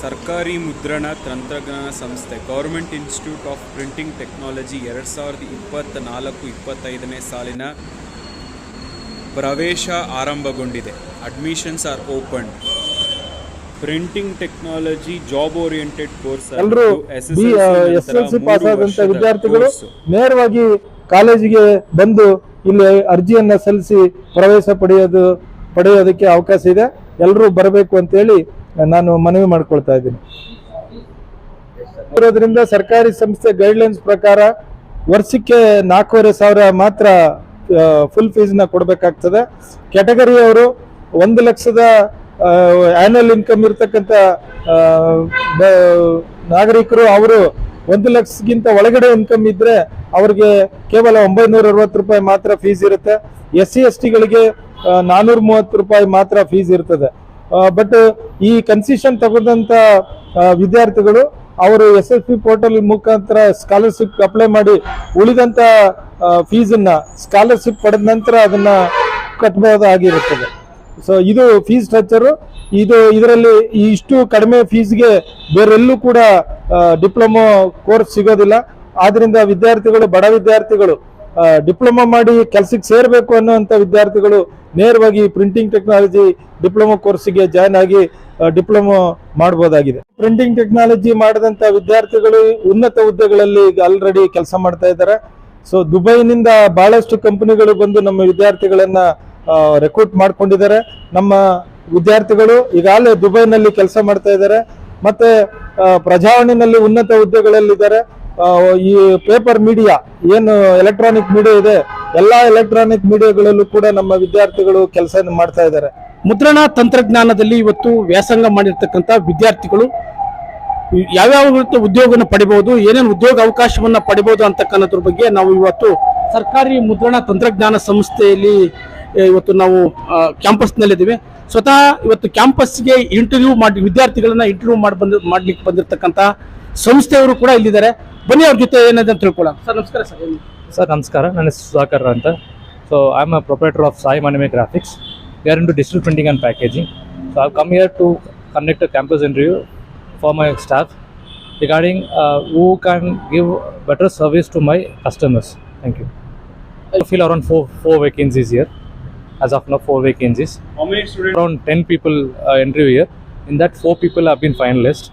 ಸರ್ಕಾರಿ ಮುದ್ರಣ ತಂತ್ರಜ್ಞಾನ ಸಂಸ್ಥೆ government institute of printing technology ಎರಡು ಸಾವಿರದ ಇಪ್ಪತ್ತ ನಾಲ್ಕು ಇಪ್ಪತ್ತೈದನೇ ಸಾಲಿನ ಪ್ರವೇಶ ಆರಂಭಗೊಂಡಿದೆ. Admissions are open printing technology job oriented course ಎಲ್ಲರೂ ಎಸ್ ಎಲ್ ಸಿ ಪಾಸ್ ಆದಂತ ವಿದ್ಯಾರ್ಥಿಗಳು ನೇರವಾಗಿ ಕಾಲೇಜಿಗೆ ಬಂದು ಇಲ್ಲಿ ಅರ್ಜಿಯನ್ನ ಸಲ್ಲಿಸಿ ಪ್ರವೇಶ ಪಡೆಯೋದು ಪಡೆಯೋದಕ್ಕೆ ಅವಕಾಶ ಇದೆ. ಎಲ್ಲರೂ ಬರಬೇಕು ಅಂತ ಹೇಳಿ ನಾನು ಮನವಿ ಮಾಡ್ಕೊಳ್ತಾ ಇದ್ದೀನಿ. ಇರೋದ್ರಿಂದ ಸರ್ಕಾರಿ ಸಂಸ್ಥೆ ಗೈಡ್ಲೈನ್ಸ್ ಪ್ರಕಾರ ವರ್ಷಕ್ಕೆ ನಾಲ್ಕೂವರೆ ಸಾವಿರ ಮಾತ್ರ ಫುಲ್ ಫೀಸ್ನ ಕೊಡಬೇಕಾಗ್ತದೆ. ಕ್ಯಾಟಗರಿ ಅವರು ಒಂದು ಲಕ್ಷದ ಆನ್ಯುವಲ್ ಇನ್ಕಮ್ ಇರತಕ್ಕಂಥ ನಾಗರಿಕರು ಅವರು ಒಂದು ಲಕ್ಷಗಿಂತ ಒಳಗಡೆ ಇನ್ಕಮ್ ಇದ್ರೆ ಅವ್ರಿಗೆ ಕೇವಲ ಒಂಬೈನೂರ ಅರವತ್ತು ರೂಪಾಯಿ ಮಾತ್ರ ಫೀಸ್ ಇರುತ್ತೆ. ಎಸ್ ಸಿ ಎಸ್ ಟಿಗಳಿಗೆ ನಾನೂರ ಮೂವತ್ತು ರೂಪಾಯಿ ಮಾತ್ರ ಫೀಸ್ ಇರ್ತದೆ. ಬಟ್ ಈ ಕನ್ಸಿಷನ್ ತಗೊಂಡಂಥ ವಿದ್ಯಾರ್ಥಿಗಳು ಅವರು ಎಸ್ ಎಸ್ ಪಿ ಪೋರ್ಟಲ್ ಮುಖಾಂತರ ಸ್ಕಾಲರ್ಶಿಪ್ ಅಪ್ಲೈ ಮಾಡಿ ಉಳಿದಂತ ಫೀಸನ್ನ ಸ್ಕಾಲರ್ಶಿಪ್ ಪಡೆದ ನಂತರ ಅದನ್ನ ಕಟ್ಟಬಹುದಾಗಿರುತ್ತದೆ ಸೊ ಇದು ಫೀಸ್ ಸ್ಟ್ರಕ್ಚರ್ ಇದು ಇದರಲ್ಲಿ ಇಷ್ಟು ಕಡಿಮೆ ಫೀಸ್ಗೆ ಬೇರೆಲ್ಲೂ ಕೂಡ ಡಿಪ್ಲೊಮೊ ಕೋರ್ಸ್ ಸಿಗೋದಿಲ್ಲ. ಆದ್ರಿಂದ ವಿದ್ಯಾರ್ಥಿಗಳು, ಬಡ ವಿದ್ಯಾರ್ಥಿಗಳು ಡಿಪ್ಲೊಮಾ ಮಾಡಿ ಕೆಲ್ಸಕ್ಕೆ ಸೇರಬೇಕು ಅನ್ನುವಂಥ ವಿದ್ಯಾರ್ಥಿಗಳು ನೇರವಾಗಿ ಪ್ರಿಂಟಿಂಗ್ ಟೆಕ್ನಾಲಜಿ ಡಿಪ್ಲೊಮಾ ಕೋರ್ಸಿಗೆ ಜಾಯ್ನ್ ಆಗಿ ಡಿಪ್ಲೊಮೊ ಮಾಡಬಹುದಾಗಿದೆ ಪ್ರಿಂಟಿಂಗ್ ಟೆಕ್ನಾಲಜಿ ಮಾಡಿದಂಥ ವಿದ್ಯಾರ್ಥಿಗಳು ಉನ್ನತ ಹುದ್ದೆಗಳಲ್ಲಿ ಈಗ ಆಲ್ರೆಡಿ ಕೆಲಸ ಮಾಡ್ತಾ ಇದ್ದಾರೆ. ಸೊ ದುಬೈನಿಂದ ಬಹಳಷ್ಟು ಕಂಪನಿಗಳು ಬಂದು ನಮ್ಮ ವಿದ್ಯಾರ್ಥಿಗಳನ್ನ ರೆಕ್ರೂಟ್ ಮಾಡ್ಕೊಂಡಿದ್ದಾರೆ. ನಮ್ಮ ವಿದ್ಯಾರ್ಥಿಗಳು ಈಗಾಗಲೇ ದುಬೈನಲ್ಲಿ ಕೆಲಸ ಮಾಡ್ತಾ ಇದ್ದಾರೆ. ಮತ್ತೆ ಪ್ರಜಾವಾಣಿನಲ್ಲಿ ಉನ್ನತ ಹುದ್ದೆಗಳಲ್ಲಿದ್ದಾರೆ. ಈ ಪೇಪರ್ ಮೀಡಿಯಾ ಏನು ಎಲೆಕ್ಟ್ರಾನಿಕ್ ಮೀಡಿಯಾ ಇದೆ, ಎಲ್ಲಾ ಎಲೆಕ್ಟ್ರಾನಿಕ್ ಮೀಡಿಯಾಗಳಲ್ಲೂ ಕೂಡ ನಮ್ಮ ವಿದ್ಯಾರ್ಥಿಗಳು ಕೆಲಸ ಮಾಡ್ತಾ ಇದ್ದಾರೆ. ಮುದ್ರಣ ತಂತ್ರಜ್ಞಾನದಲ್ಲಿ ಇವತ್ತು ವ್ಯಾಸಂಗ ಮಾಡಿರ್ತಕ್ಕಂಥ ವಿದ್ಯಾರ್ಥಿಗಳು ಯಾವ್ಯಾವ ಉದ್ಯೋಗವನ್ನು ಪಡಿಬಹುದು, ಏನೇನು ಉದ್ಯೋಗ ಅವಕಾಶವನ್ನ ಪಡಿಬಹುದು ಅಂತಕ್ಕಂಥದ್ರ ಬಗ್ಗೆ ನಾವು ಇವತ್ತು ಸರ್ಕಾರಿ ಮುದ್ರಣ ತಂತ್ರಜ್ಞಾನ ಸಂಸ್ಥೆಯಲ್ಲಿ ಇವತ್ತು ನಾವು ಕ್ಯಾಂಪಸ್ನಲ್ಲಿದ್ದೀವಿ. ಸ್ವತಃ ಇವತ್ತು ಕ್ಯಾಂಪಸ್ಗೆ ಇಂಟರ್ವ್ಯೂ ಮಾಡಿ, ವಿದ್ಯಾರ್ಥಿಗಳನ್ನ ಇಂಟರ್ವ್ಯೂ ಮಾಡಿ ಬಂದ, ಮಾಡ್ಲಿಕ್ಕೆ ಬಂದಿರತಕ್ಕಂಥ ಸಂಸ್ಥೆಯವರು ಕೂಡ ಇಲ್ಲಿದ್ದಾರೆ. ಬನ್ನಿ ಅವ್ರ ಜೊತೆ ಏನಿದೆ ಅಂತ ತಿಳ್ಕೊಳ್ಳೋಣ. ಸರ್, ನಮಸ್ಕಾರ ಸರ್. ಸರ್, ನಮಸ್ಕಾರ. ನನ್ನ ಹೆಸರು ಸುಧಾಕರ್ ಅಂತ. So I am a proprietor of Sai ಮನಿಮೆ graphics we are into digital printing and packaging so I come here to conduct a campus interview for my staff regarding uh, who can give better service to my customers. Thank you. I feel around four four vacancies here. As of now, four vacancies. How many students? Around 10 people uh, interview here. In that, four people have been finalists.